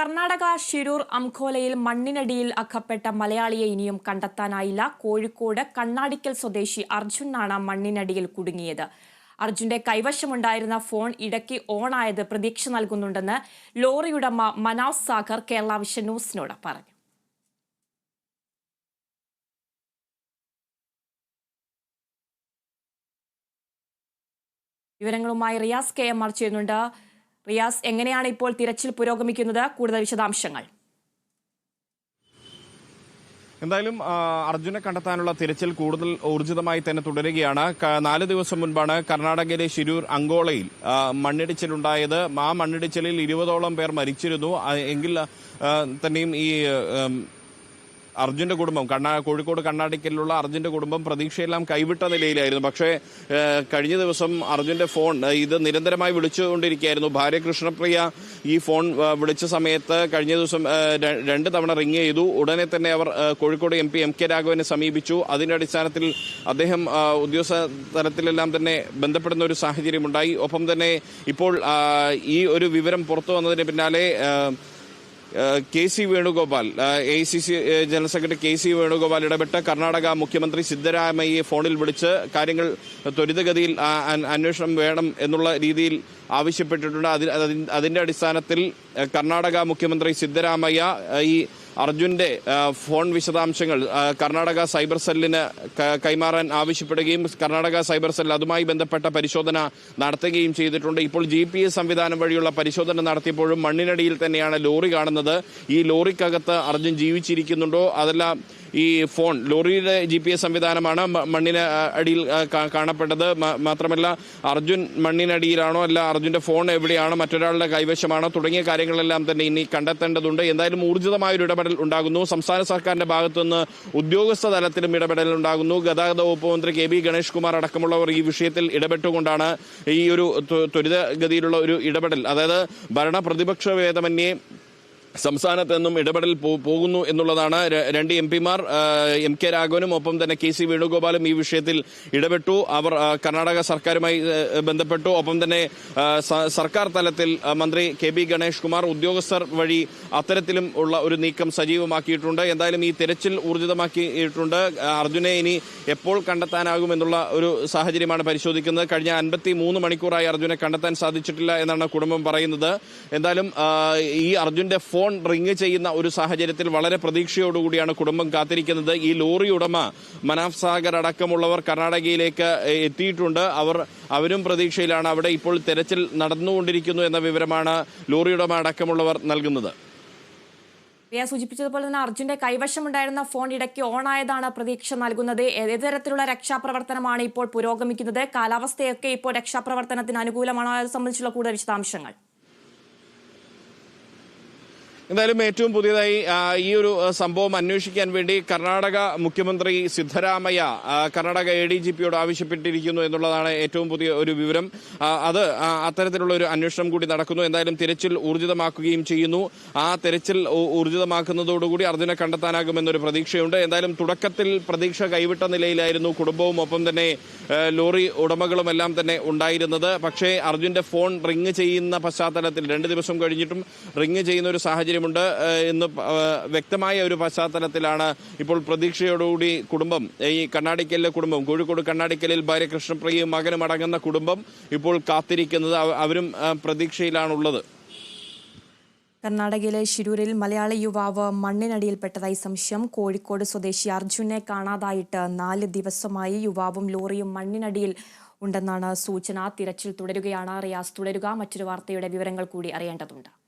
കർണാടക ഷിരൂർ അംഖോലയിൽ മണ്ണിനടിയിൽ അകപ്പെട്ട മലയാളിയെ ഇനിയും കണ്ടെത്താനായില്ല. കോഴിക്കോട് കണ്ണാടിക്കൽ സ്വദേശി അർജുനാണ് മണ്ണിനടിയിൽ കുടുങ്ങിയത്. അർജുന്റെ കൈവശമുണ്ടായിരുന്ന ഫോൺ ഇടയ്ക്ക് ഓണായത് പ്രതീക്ഷ നൽകുന്നുണ്ടെന്ന് ലോറിയുടമ മനാസ് സാഗർ കേരള വിഷൻ ന്യൂസിനോട് പറഞ്ഞു. വിവരങ്ങളുമായി റിയാസ് കെ എം ആർ ചെയ്യുന്നുണ്ട്. റിയാസ് എങ്ങനെയാണ് ഇപ്പോൾ തിരച്ചിൽ പുരോഗമിക്കുന്നത്? കൂടുതൽ വിശദാംശങ്ങൾ. എന്തായാലും അർജുനെ കണ്ടെത്താനുള്ള തിരച്ചിൽ കൂടുതൽ ഊർജിതമായി തന്നെ തുടരുകയാണ്. നാല് ദിവസം മുൻപാണ് കർണാടകയിലെ ശിരൂർ അങ്കോളയിൽ മണ്ണിടിച്ചിലുണ്ടായത്. ആ മണ്ണിടിച്ചിലിൽ ഇരുപതോളം പേർ മരിച്ചിരുന്നു. എങ്കിൽ തന്നെയും ഈ അർജുന്റെ കുടുംബം കണ്ണാ കോഴിക്കോട് കണ്ണാടിക്കലിലുള്ള അർജുന്റെ കുടുംബം പ്രതീക്ഷയെല്ലാം കൈവിട്ട നിലയിലായിരുന്നു. പക്ഷേ കഴിഞ്ഞ ദിവസം അർജുന്റെ ഫോൺ ഇത് നിരന്തരമായി വിളിച്ചുകൊണ്ടിരിക്കുകയായിരുന്നു. ഭാര്യ കൃഷ്ണപ്രിയ ഈ ഫോൺ വിളിച്ച സമയത്ത് കഴിഞ്ഞ ദിവസം രണ്ട് തവണ റിങ് ചെയ്തു. ഉടനെ തന്നെ അവർ Kozhikode M P M K രാഘവനെ സമീപിച്ചു. അതിന്റെ അടിസ്ഥാനത്തിൽ അദ്ദേഹം ഉദ്യോഗസ്ഥ തലത്തിലെല്ലാം തന്നെ ബന്ധപ്പെടുന്ന ഒരു സാഹചര്യമുണ്ടായി. ഒപ്പം തന്നെ ഇപ്പോൾ ഈ ഒരു വിവരം പുറത്തു വന്നതിന് പിന്നാലെ K C Venugopal. A C C general secretary K C Venugopal ഇടപെട്ട് കർണാടക മുഖ്യമന്ത്രി സിദ്ധരാമയ്യെ ഫോണിൽ വിളിച്ച് കാര്യങ്ങൾ ത്വരിതഗതിയിൽ അന്വേഷണം വേണം എന്നുള്ള രീതിയിൽ ആവശ്യപ്പെട്ടിട്ടുണ്ട്. അതിന്റെ അടിസ്ഥാനത്തിൽ കർണാടക മുഖ്യമന്ത്രി സിദ്ധരാമയ്യ ഈ അർജുന്റെ ഫോൺ വിശദാംശങ്ങൾ കർണാടക സൈബർ സെല്ലിന് കൈമാറാൻ ആവശ്യപ്പെടുകയും കർണാടക സൈബർ സെൽ അതുമായി ബന്ധപ്പെട്ട പരിശോധന നടത്തുകയും ചെയ്തിട്ടുണ്ട്. ഇപ്പോൾ ജി പി എസ് സംവിധാനം വഴിയുള്ള പരിശോധന നടത്തിയപ്പോഴും മണ്ണിനടിയിൽ തന്നെയാണ് ലോറി കാണുന്നത്. ഈ ലോറിക്കകത്ത് അർജുൻ ജീവിച്ചിരിക്കുന്നുണ്ടോ? അതല്ല ഈ ഫോൺ ലോറിയുടെ ജി പി എസ് സംവിധാനമാണ് മണ്ണിന് അടിയിൽ കാണപ്പെട്ടത്. മാത്രമല്ല അർജുൻ മണ്ണിനടിയിലാണോ അല്ല അർജുന്റെ ഫോൺ എവിടെയാണോ മറ്റൊരാളുടെ കൈവശമാണോ തുടങ്ങിയ കാര്യങ്ങളെല്ലാം തന്നെ ഇനി കണ്ടെത്തേണ്ടതുണ്ട്. എന്തായാലും ഊർജിതമായ ഒരു ഇടപെടൽ ഉണ്ടാകുന്നു. സംസ്ഥാന സർക്കാരിന്റെ ഭാഗത്തുനിന്ന് ഉദ്യോഗസ്ഥ തലത്തിലും ഇടപെടൽ ഉണ്ടാകുന്നു. ഗതാഗത വകുപ്പ് മന്ത്രി കെ ബി ഗണേഷ് കുമാർ അടക്കമുള്ളവർ ഈ വിഷയത്തിൽ ഇടപെട്ടുകൊണ്ടാണ് ഈ ഒരു ത്വ- ത്വരിതഗതിയിലുള്ള ഒരു ഇടപെടൽ. അതായത് ഭരണ പ്രതിപക്ഷ ഭേദമന്യേ സംസ്ഥാനത്ത് നിന്നും ഇടപെടൽ പോകുന്നു എന്നുള്ളതാണ് രണ്ട് എം പിമാർ എം കെ രാഘവനും ഒപ്പം തന്നെ കെ സി വേണുഗോപാലും ഈ വിഷയത്തിൽ ഇടപെട്ടു. അവർ കർണാടക സർക്കാരുമായി ബന്ധപ്പെട്ടു. ഒപ്പം തന്നെ സർക്കാർ തലത്തിൽ മന്ത്രി കെ ബി ഗണേഷ് കുമാർ ഉദ്യോഗസ്ഥർ വഴി അത്തരത്തിലും ഉള്ള ഒരു നീക്കം സജീവമാക്കിയിട്ടുണ്ട്. എന്തായാലും ഈ തിരച്ചിൽ ഊർജിതമാക്കിയിട്ടുണ്ട്. അർജുനെ ഇനി എപ്പോൾ കണ്ടെത്താനാകും എന്നുള്ള ഒരു സാഹചര്യമാണ് പരിശോധിക്കുന്നത്. കഴിഞ്ഞ അൻപത്തി മൂന്ന് മണിക്കൂറായി അർജുനെ കണ്ടെത്താൻ സാധിച്ചിട്ടില്ല എന്നാണ് കുടുംബം പറയുന്നത്. എന്തായാലും ഈ അർജുന്റെ ഫോൺ റിങ് ചെയ്യുന്ന ഒരു സാഹചര്യത്തിൽ വളരെ പ്രതീക്ഷയോടുകൂടിയാണ് കുടുംബം കാത്തിരിക്കുന്നത്. ഈ ലോറി ഉടമ മനാഫ് സാഗർ അടക്കമുള്ളവർ കർണാടകയിലേക്ക് എത്തിയിട്ടുണ്ട്. അവർ അവരും പ്രതീക്ഷയിലാണ്. അവിടെ ഇപ്പോൾ തെരച്ചിൽ നടന്നുകൊണ്ടിരിക്കുന്നു എന്ന വിവരമാണ് ലോറി ഉടമ അടക്കമുള്ളവർ നൽകുന്നത്. പ്രിയ സൂചിപ്പിച്ചതുപോലെ തന്നെ അർജുന്റെ കൈവശമുണ്ടായിരുന്ന ഫോൺ ഇടയ്ക്ക് ഓണായതാണ് പ്രതീക്ഷ നൽകുന്നത്. ഏത് തരത്തിലുള്ള രക്ഷാപ്രവർത്തനമാണ് ഇപ്പോൾ പുരോഗമിക്കുന്നത്? കാലാവസ്ഥയൊക്കെ ഇപ്പോൾ രക്ഷാപ്രവർത്തനത്തിന് അനുകൂലമാണോ? അത് സംബന്ധിച്ചുള്ള കൂടുതൽ വിശദാംശങ്ങൾ. എന്തായാലും ഏറ്റവും പുതിയതായി ഈ ഒരു സംഭവം അന്വേഷിക്കാൻ വേണ്ടി കർണാടക മുഖ്യമന്ത്രി Siddaramaiah Karnataka A D G പിയോട് ആവശ്യപ്പെട്ടിരിക്കുന്നു എന്നുള്ളതാണ് ഏറ്റവും പുതിയ ഒരു വിവരം. അത് അത്തരത്തിലുള്ള ഒരു അന്വേഷണം കൂടി നടക്കുന്നു. എന്തായാലും തിരച്ചിൽ ഊർജിതമാക്കുകയും ചെയ്യുന്നു. ആ തിരച്ചിൽ ഊർജിതമാക്കുന്നതോടുകൂടി അർജുനെ കണ്ടെത്താനാകുമെന്നൊരു പ്രതീക്ഷയുണ്ട്. എന്തായാലും തുടക്കത്തിൽ പ്രതീക്ഷ കൈവിട്ട നിലയിലായിരുന്നു കുടുംബവും ഒപ്പം തന്നെ ലോറി ഉടമകളും എല്ലാം തന്നെ ഉണ്ടായിരുന്നത്. പക്ഷേ അർജുന്റെ ഫോൺ റിങ് ചെയ്യുന്ന പശ്ചാത്തലത്തിൽ രണ്ട് ദിവസം കഴിഞ്ഞിട്ടും റിങ് ചെയ്യുന്ന ഒരു സാഹചര്യമുണ്ട്. എന്ന് വ്യക്തമായ ഒരു പശ്ചാത്തലത്തിലാണ് ഇപ്പോൾ പ്രതീക്ഷയോടുകൂടി കുടുംബം ഈ കണ്ണാടിക്കലിലെ കുടുംബം കോഴിക്കോട് കണ്ണാടിക്കലിൽ ഭാര്യ കൃഷ്ണപ്രിയയും മകനും അടങ്ങുന്ന കുടുംബം ഇപ്പോൾ കാത്തിരിക്കുന്നത് അവ- അവരും പ്രതീക്ഷയിലാണുള്ളത്. കർണാടകയിലെ ശിരൂരിൽ മലയാളി യുവാവ് മണ്ണിനടിയിൽപ്പെട്ടതായി സംശയം. കോഴിക്കോട് സ്വദേശി അർജുനെ കാണാതായിട്ട് നാല് ദിവസമായി യുവാവും ലോറിയും മണ്ണിനടിയിൽ ഉണ്ടെന്നാണ് സൂചന. തിരച്ചിൽ തുടരുകയാണ്. റിയാസ് തുടരുക. മറ്റൊരു വാർത്തയുടെ വിവരങ്ങൾ കൂടി അറിയേണ്ടതുണ്ട്.